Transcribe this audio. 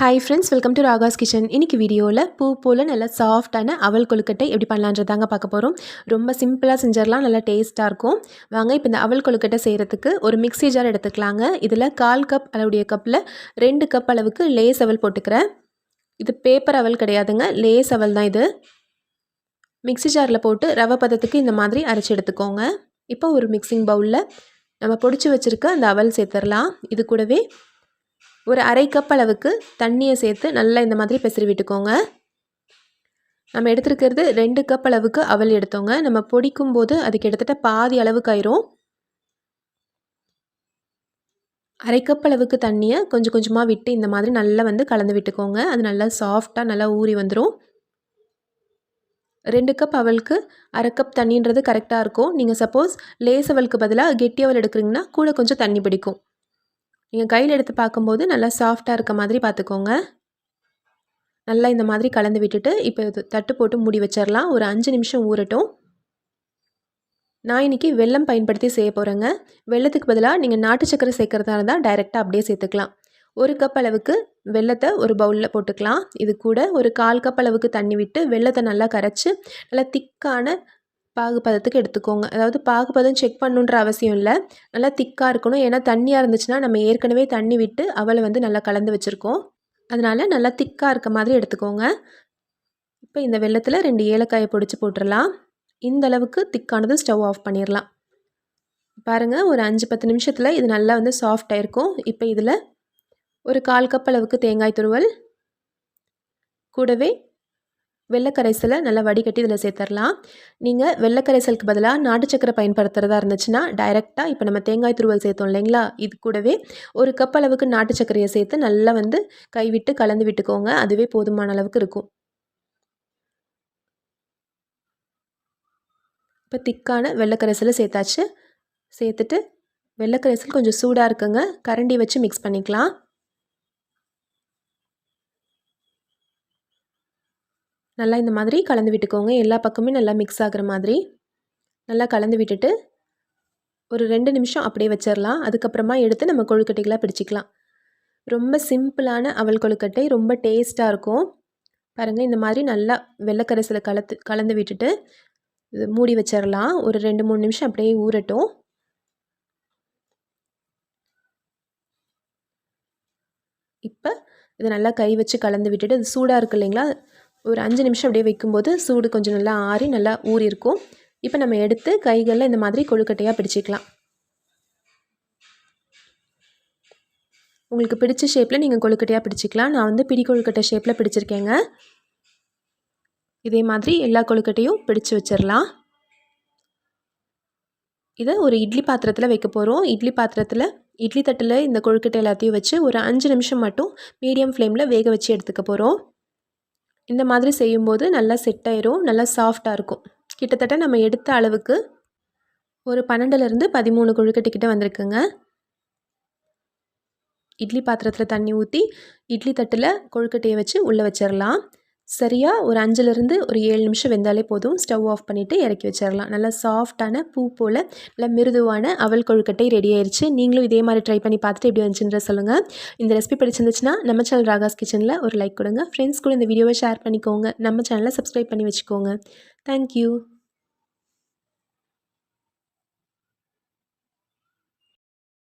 Hi friends welcome to Raga's kitchen இன்றைக்கி வீடியோவில் பூ போல் நல்லா சாஃப்டான அவல் கொழுக்கட்டை எப்படி பண்ணலான்றதாங்க பார்க்க போகிறோம் ரொம்ப சிம்பிளாக செஞ்சிடலாம் நல்லா டேஸ்ட்டாக இருக்கும். வாங்க இப்போ இந்த அவல் கொழுக்கட்டை செய்கிறதுக்கு ஒரு மிக்ஸி ஜார் எடுத்துக்கலாங்க. இதில் கால் கப் அளவுடைய கப்பில் ரெண்டு கப் அளவுக்கு லேஸ் அவல் போட்டுக்கிறேன். இது பேப்பர் அவல் கிடையாதுங்க லேஸ் அவல் தான் இது. மிக்ஸி ஜாரில் போட்டு ரவை பதத்துக்கு இந்த மாதிரி அரைச்சி எடுத்துக்கோங்க. இப்போ ஒரு மிக்சிங் பவுலில் நம்ம பொடிச்சு வச்சுருக்க அந்த அவல் சேர்த்துடலாம். இது கூடவே ஒரு அரை கப் அளவுக்கு தண்ணியை சேர்த்து நல்லா இந்த மாதிரி பெசரி விட்டுக்கோங்க. நம்ம எடுத்துருக்கிறது ரெண்டு கப் அளவுக்கு அவல் எடுத்தோங்க. நம்ம பொடிக்கும் போது அது கிட்டத்தட்ட பாதி அளவுக்கு ஆயிரும். அரை கப் அளவுக்கு தண்ணியை கொஞ்சம் கொஞ்சமாக விட்டு இந்த மாதிரி நல்லா வந்து கலந்து விட்டுக்கோங்க. அது நல்லா சாஃப்டாக நல்லா ஊறி வந்துடும் ரெண்டு கப் அவளுக்கு அரை கப் தண்ணின்றது கரெக்டாக இருக்கும். நீங்கள் சப்போஸ் லேஸ் அவளுக்கு பதிலாக கெட்டி அவள் எடுக்கிறீங்கன்னா கூட கொஞ்சம் தண்ணி பிடிக்கும். நீங்கள் கையில் எடுத்து பார்க்கும்போது நல்லா சாஃப்டாக இருக்க மாதிரி பார்த்துக்கோங்க. நல்லா இந்த மாதிரி கலந்து விட்டுட்டு இப்போ இது தட்டு போட்டு மூடி வச்சிடலாம் ஒரு அஞ்சு நிமிஷம் ஊறட்டும். நான் இன்றைக்கி வெள்ளம் பயன்படுத்தி செய்ய போகிறேங்க வெள்ளத்துக்கு பதிலாக நீங்கள் நாட்டு சக்கரை சேர்க்குறதா இருந்தால் டைரெக்டாக அப்படியே சேர்த்துக்கலாம். ஒரு கப் அளவுக்கு வெள்ளத்தை ஒரு பவுலில் போட்டுக்கலாம். இது கூட ஒரு கால் கப் அளவுக்கு தண்ணி விட்டு வெள்ளத்தை நல்லா கரைச்சி நல்லா திக்கான பாகுபதத்துக்கு எடுத்துக்கோங்க. அதாவது பாகுபதம் செக் பண்ணுன்ற அவசியம் இல்லை. நல்லா திக்காக இருக்கணும். ஏன்னா தண்ணியாக இருந்துச்சுன்னா நம்ம ஏற்கனவே தண்ணி விட்டு அவளை வந்து நல்லா கலந்து வச்சுருக்கோம். அதனால் நல்லா திக்காக இருக்க மாதிரி எடுத்துக்கோங்க. இப்போ இந்த வெள்ளத்தில் ரெண்டு ஏலக்காயை பொடிச்சு போட்டுடலாம் இந்த அளவுக்கு திக்கானது ஸ்டவ் ஆஃப் பண்ணிடலாம் பாருங்கள் ஒரு அஞ்சு பத்து நிமிஷத்தில் இது நல்லா வந்து சாஃப்டாக இருக்கும் இப்போ இதில் ஒரு கால் கப் அளவுக்கு தேங்காய் துருவல். கூடவே வெள்ளைக்கரைசலை நல்லா வடிகட்டி இதில் சேர்த்துடலாம் நீங்கள் வெள்ளைக்கரைசலுக்கு பதிலாக நாட்டு சக்கரை பயன்படுத்துகிறதா இருந்துச்சுன்னா டைரெக்டாக இப்போ நம்ம தேங்காய் துருவல் சேர்த்தோம் இல்லைங்களா? இது கூடவே ஒரு கப் அளவுக்கு நாட்டு சர்க்கரையை சேர்த்து நல்லா வந்து கைவிட்டு கலந்து விட்டுக்கோங்க. அதுவே போதுமான அளவுக்கு இருக்கும். இப்போ திக்கான வெள்ளக்கரைசலை சேர்த்தாச்சு. சேர்த்துட்டு வெள்ளக்கரைசல் கொஞ்சம் சூடாக இருக்குங்க. கரண்டி வச்சு மிக்ஸ் பண்ணிக்கலாம். நல்லா இந்த மாதிரி கலந்து விட்டுக்கோங்க. எல்லா பக்கமும் நல்லா மிக்ஸ் ஆகிற மாதிரி. நல்லா கலந்து விட்டுட்டு ஒரு ரெண்டு நிமிஷம் அப்படியே வச்சிடலாம் அதுக்கப்புறமா எடுத்து நம்ம கொழுக்கட்டைகளாக பிடிச்சிக்கலாம். ரொம்ப சிம்பிளான அவல் கொழுக்கட்டை ரொம்ப டேஸ்ட்டாக இருக்கும். பாருங்கள் இந்த மாதிரி நல்லா வெள்ளைக்கரைசலை கலத்து கலந்து விட்டுட்டு மூடி வச்சிடலாம் ஒரு ரெண்டு மூணு நிமிஷம் அப்படியே ஊறட்டும். இப்போ இதை நல்லா கை வச்சு கலந்து விட்டுட்டு அது சூடாக இருக்குது இல்லைங்களா? ஒரு அஞ்சு நிமிஷம் அப்படியே வைக்கும்போது சூடு கொஞ்சம் நல்லா ஆறி நல்லா ஊறி இருக்கும் இப்போ நம்ம எடுத்து கைகளில் இந்த மாதிரி கொழுக்கட்டையாக பிடிச்சிக்கலாம். உங்களுக்கு பிடிச்ச ஷேப்பில் நீங்கள் கொழுக்கட்டையாக பிடிச்சிக்கலாம். நான் வந்து பிடி கொழுக்கட்டை ஷேப்பில் பிடிச்சிருக்கேங்க. இதே மாதிரி எல்லா கொழுக்கட்டையும் பிடிச்சு வச்சிடலாம் இதை ஒரு இட்லி பாத்திரத்தில் வைக்க போகிறோம் இட்லி பாத்திரத்தில் இட்லி தட்டில் இந்த கொழுக்கட்டை எல்லாத்தையும் வச்சு ஒரு அஞ்சு நிமிஷம் மட்டும் மீடியம் ஃப்ளேமில் வேக வச்சு எடுத்துக்க போகிறோம் இந்த மாதிரி செய்யும்போது நல்லா செட் ஆயிரும் நல்லா சாஃப்டாக இருக்கும். கிட்டத்தட்ட நம்ம எடுத்த அளவுக்கு ஒரு பன்னெண்டுலேருந்து பதிமூணு கொழுக்கட்டைக்கிட்ட வந்திருக்குங்க. இட்லி பாத்திரத்தில் தண்ணி ஊற்றி இட்லி தட்டில் கொழுக்கட்டையை வச்சு உள்ளே வச்சிடலாம் சரியாக ஒரு அஞ்சுலேருந்து ஒரு ஏழு நிமிஷம் வெந்தாலே போதும். ஸ்டவ் ஆஃப் பண்ணிவிட்டு இறக்கி வச்சிடலாம் நல்லா சாஃப்டான பூ போல் நல்லா மிருதுவான அவல் கொழுக்கட்டை ரெடி ஆயிடுச்சு நீங்களும் இதே மாதிரி ட்ரை பண்ணி பார்த்துட்டு எப்படி வந்துச்சுன்ற சொல்லுங்கள் இந்த ரெசிபி பிடிச்சிருந்துச்சுன்னா நம்ம சேனல் ராகாஸ் கிச்சனில் ஒரு லைக் கொடுங்க. ஃப்ரெண்ட்ஸ் கூட இந்த வீடியோவை ஷேர் பண்ணிக்கோங்க. நம்ம சேனலை சப்ஸ்கிரைப் பண்ணி வச்சுக்கோங்க. தேங்க்யூ